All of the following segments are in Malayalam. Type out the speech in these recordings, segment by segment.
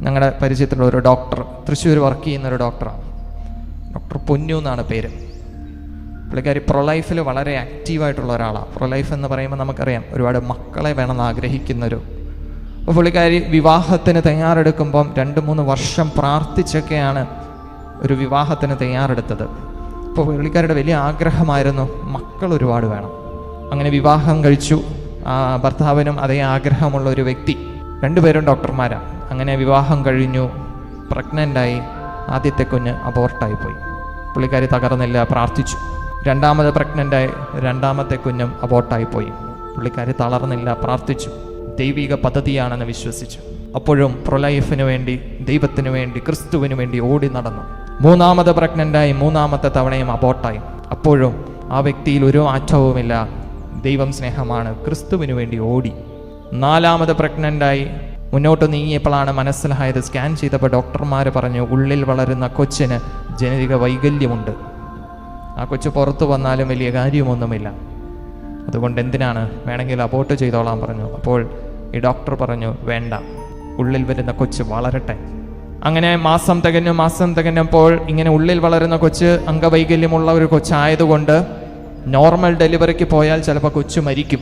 ഞങ്ങളുടെ പരിചയത്തിലുള്ള ഒരു ഡോക്ടർ തൃശ്ശൂർ വർക്ക് ചെയ്യുന്ന ഒരു ഡോക്ടറാണ് ഡോക്ടർ പൊന്നു എന്നാണ് പേര്. പുള്ളിക്കാരി പ്രൊലൈഫിൽ വളരെ ആക്റ്റീവായിട്ടുള്ള ഒരാളാണ് പ്രൊലൈഫ് എന്ന് പറയുമ്പോൾ നമുക്കറിയാം ഒരുപാട് മക്കളെ വേണമെന്ന് ആഗ്രഹിക്കുന്നൊരു. അപ്പോൾ പുള്ളിക്കാരി വിവാഹത്തിന് തയ്യാറെടുക്കുമ്പം രണ്ട് മൂന്ന് വർഷം പ്രാർത്ഥിച്ചൊക്കെയാണ് ഒരു വിവാഹത്തിന് തയ്യാറെടുത്തത്. അപ്പോൾ പുള്ളിക്കാരുടെ വലിയ ആഗ്രഹമായിരുന്നു മക്കൾ ഒരുപാട് വേണം. അങ്ങനെ വിവാഹം കഴിച്ചു. ഭർത്താവിനും അതേ ആഗ്രഹമുള്ള ഒരു വ്യക്തി. രണ്ടുപേരും ഡോക്ടർമാരാണ് അങ്ങനെ വിവാഹം കഴിഞ്ഞു. പ്രഗ്നന്റായി ആദ്യത്തെ കുഞ്ഞ് അബോർട്ടായി പോയി പുള്ളിക്കാരി തകർന്നില്ല പ്രാർത്ഥിച്ചു. രണ്ടാമത് പ്രഗ്നന്റായി രണ്ടാമത്തെ കുഞ്ഞും അബോർട്ടായി പോയി പുള്ളിക്കാരി തളർന്നില്ല പ്രാർത്ഥിച്ചു. ദൈവിക പദ്ധതിയാണെന്ന് വിശ്വസിച്ചു. അപ്പോഴും പ്രൊലൈഫിന് വേണ്ടി ദൈവത്തിന് വേണ്ടി ക്രിസ്തുവിന് വേണ്ടി ഓടി നടന്നു. മൂന്നാമത് പ്രഗ്നന്റായി മൂന്നാമത്തെ തവണയും അബോർട്ടായി അപ്പോഴും ആ വ്യക്തിയിൽ ഒരു മാറ്റവുമില്ല ദൈവം സ്നേഹമാണ്. ക്രിസ്തുവിന് വേണ്ടി ഓടി. നാലാമത് പ്രഗ്നന്റായി മുന്നോട്ട് നീങ്ങിയപ്പോഴാണ് മനസ്സിലായത് സ്കാൻ ചെയ്തപ്പോൾ ഡോക്ടർമാർ പറഞ്ഞു ഉള്ളിൽ വളരുന്ന കൊച്ചിന് ജനിതക വൈകല്യമുണ്ട്. ആ കൊച്ചു പുറത്തു വന്നാലും വലിയ കാര്യമൊന്നുമില്ല. അതുകൊണ്ട് എന്തിനാണ്? വേണമെങ്കിൽ അബോട്ട് ചെയ്തോളാൻ പറഞ്ഞു. അപ്പോൾ ഈ ഡോക്ടർ പറഞ്ഞു വേണ്ട. ഉള്ളിൽ വരുന്ന കൊച്ച് വളരട്ടെ. അങ്ങനെ മാസം തികഞ്ഞു മാസം തികഞ്ഞപ്പോൾ ഇങ്ങനെ ഉള്ളിൽ വളരുന്ന കൊച്ച് അംഗവൈകല്യമുള്ള ഒരു കൊച്ചായതുകൊണ്ട് നോർമൽ ഡെലിവറിക്ക് പോയാൽ ചിലപ്പോൾ കൊച്ചു മരിക്കും.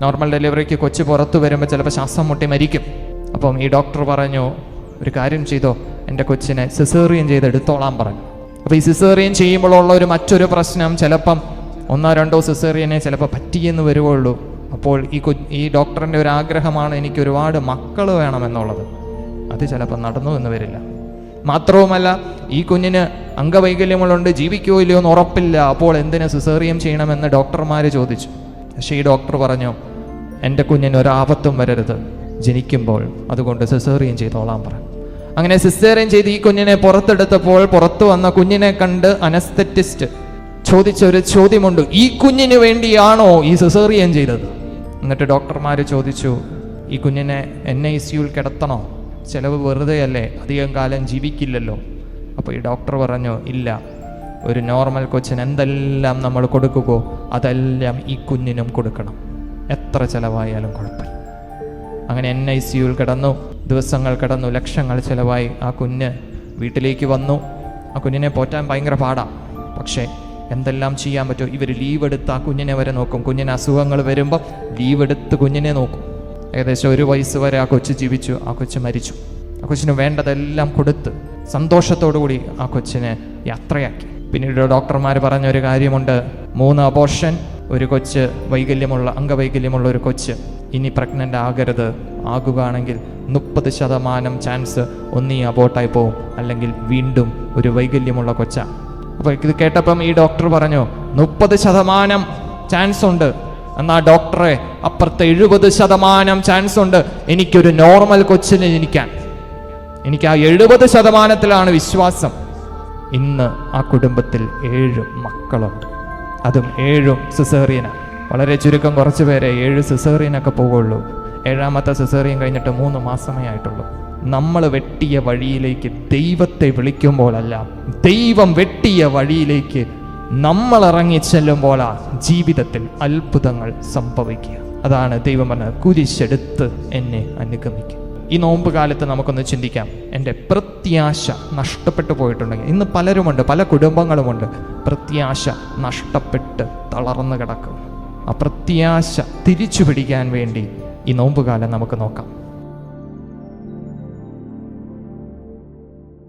നോർമൽ ഡെലിവറിക്ക് കൊച്ചു പുറത്തു വരുമ്പോൾ ചിലപ്പോൾ ശ്വാസം മുട്ടി മരിക്കും. അപ്പം ഈ ഡോക്ടർ പറഞ്ഞു ഒരു കാര്യം ചെയ്തോ. എന്റെ കൊച്ചിനെ സിസേറിയൻ ചെയ്ത് എടുത്തോളാൻ പറഞ്ഞു. അപ്പോൾ ഈ സിസേറിയൻ ചെയ്യുമ്പോഴുള്ള ഒരു മറ്റൊരു പ്രശ്നം ചിലപ്പം ഒന്നോ രണ്ടോ സിസേറിയനെ ചിലപ്പോൾ പറ്റിയെന്ന് വരുവുള്ളൂ. അപ്പോൾ ഈ കൊ ഈ ഡോക്ടറിന്റെ ഒരു ആഗ്രഹമാണ് എനിക്ക് ഒരുപാട് മക്കൾ വേണമെന്നുള്ളത്. അത് ചിലപ്പോൾ നടന്നു എന്ന് വരില്ല. മാത്രവുമല്ല ഈ കുഞ്ഞിന് അംഗവൈകല്യങ്ങളുണ്ട് ജീവിക്കോ ഇല്ലയോ എന്ന് ഉറപ്പില്ല. അപ്പോൾ എന്തിന് സിസേറിയം ചെയ്യണമെന്ന് ഡോക്ടർമാർ ചോദിച്ചു. പക്ഷേ ഈ ഡോക്ടർ പറഞ്ഞു എന്റെ കുഞ്ഞിന് ഒരാപത്തും വരരുത്. ജനിക്കുമ്പോൾ അതുകൊണ്ട് സെസേറിയൻ ചെയ്തോളാം പറഞ്ഞു. അങ്ങനെ സിസേറിയൻ ചെയ്ത് ഈ കുഞ്ഞിനെ പുറത്തെടുത്തപ്പോൾ പുറത്തു വന്ന കുഞ്ഞിനെ കണ്ട് അനസ്തറ്റിസ്റ്റ് ചോദിച്ച ഒരു ചോദ്യമുണ്ട് ഈ കുഞ്ഞിന് വേണ്ടിയാണോ ഈ സിസേറിയൻ ചെയ്തത്? എന്നിട്ട് ഡോക്ടർമാർ ചോദിച്ചു ഈ കുഞ്ഞിനെ എൻ ഐ സിയുൽ കിടത്തണോ? ചിലവ് വെറുതെ അല്ലേ അധികം കാലം ജീവിക്കില്ലല്ലോ. അപ്പോൾ ഈ ഡോക്ടർ പറഞ്ഞു ഇല്ല ഒരു നോർമൽ കൊച്ചിന് എന്തെല്ലാം നമ്മൾ കൊടുക്കുകയോ അതെല്ലാം ഈ കുഞ്ഞിനും കൊടുക്കണം. എത്ര ചിലവായാലും കുഴപ്പമില്ല. അങ്ങനെ എൻ ഐ സിയുൽ കിടന്നു. ദിവസങ്ങൾ കിടന്നു. ലക്ഷങ്ങൾ ചിലവായി. ആ കുഞ്ഞ് വീട്ടിലേക്ക് വന്നു. ആ കുഞ്ഞിനെ പോറ്റാൻ ഭയങ്കര പാടാണ് പക്ഷേ എന്തെല്ലാം ചെയ്യാൻ പറ്റുമോ? ഇവർ ലീവ് എടുത്ത് ആ കുഞ്ഞിനെ വരെ നോക്കും. കുഞ്ഞിന് അസുഖങ്ങൾ വരുമ്പോൾ ലീവ് എടുത്ത് കുഞ്ഞിനെ നോക്കും. ഏകദേശം ഒരു വയസ്സ് വരെ ആ കൊച്ചു ജീവിച്ചു. ആ കൊച്ചു മരിച്ചു. ആ കൊച്ചിന് വേണ്ടതെല്ലാം കൊടുത്ത് സന്തോഷത്തോടു കൂടി ആ കൊച്ചിനെ യാത്രയാക്കി. പിന്നീട് ഡോക്ടർമാർ പറഞ്ഞ ഒരു കാര്യമുണ്ട്. മൂന്ന് അബോർഷൻ ഒരു കൊച്ച് വൈകല്യമുള്ള അംഗവൈകല്യമുള്ള ഒരു കൊച്ച് ഇനി പ്രഗ്നന്റ് ആകരുത്. ആകുകയാണെങ്കിൽ മുപ്പത് ശതമാനം ചാൻസ് ഒന്നീ അബോട്ടായി പോവും. അല്ലെങ്കിൽ വീണ്ടും ഒരു വൈകല്യമുള്ള കൊച്ച. അപ്പോൾ ഇത് കേട്ടപ്പം ഈ ഡോക്ടർ പറഞ്ഞു മുപ്പത് ശതമാനം ചാൻസ് ഉണ്ട്. എന്നാ ഡോക്ടറെ അപ്പുറത്തെ എഴുപത് ശതമാനം ചാൻസ് ഉണ്ട്. എനിക്കൊരു നോർമൽ കൊച്ചിനെ ജനിക്കാൻ. എനിക്ക് ആ എഴുപത് ശതമാനത്തിലാണ് വിശ്വാസം. ഇന്ന് ആ കുടുംബത്തിൽ ഏഴ് മക്കളുണ്ട്. അതും ഏഴും സിസേറിയന. വളരെ ചുരുക്കം കുറച്ച് പേരെ ഏഴ് സിസേറിയനൊക്കെ പോകുള്ളൂ ഏഴാമത്തെ സിസേറിയൻ കഴിഞ്ഞിട്ട് മൂന്ന് മാസമേ ആയിട്ടുള്ളൂ. നമ്മൾ വെട്ടിയ വഴിയിലേക്ക് ദൈവത്തെ വിളിക്കുമ്പോഴല്ല ദൈവം വെട്ടിയ വഴിയിലേക്ക് നമ്മൾ ഇറങ്ങി ചെല്ലുമ്പോഴാ ജീവിതത്തിൽ അത്ഭുതങ്ങൾ സംഭവിക്കുക. അതാണ് ദൈവം പറഞ്ഞത്. കുരിശെടുത്ത് എന്നെ അനുഗമിക്കും ഈ നോമ്പ് കാലത്ത് നമുക്കൊന്ന് ചിന്തിക്കാം. എന്റെ പ്രത്യാശ നഷ്ടപ്പെട്ടു പോയിട്ടുണ്ടെങ്കിൽ ഇന്ന് പലരുമുണ്ട് പല കുടുംബങ്ങളുമുണ്ട്. പ്രത്യാശ നഷ്ടപ്പെട്ട് തളർന്നു കിടക്കും. ആ പ്രത്യാശ തിരിച്ചു പിടിക്കാൻ വേണ്ടി ഈ നോമ്പുകാലം നമുക്ക് നോക്കാം.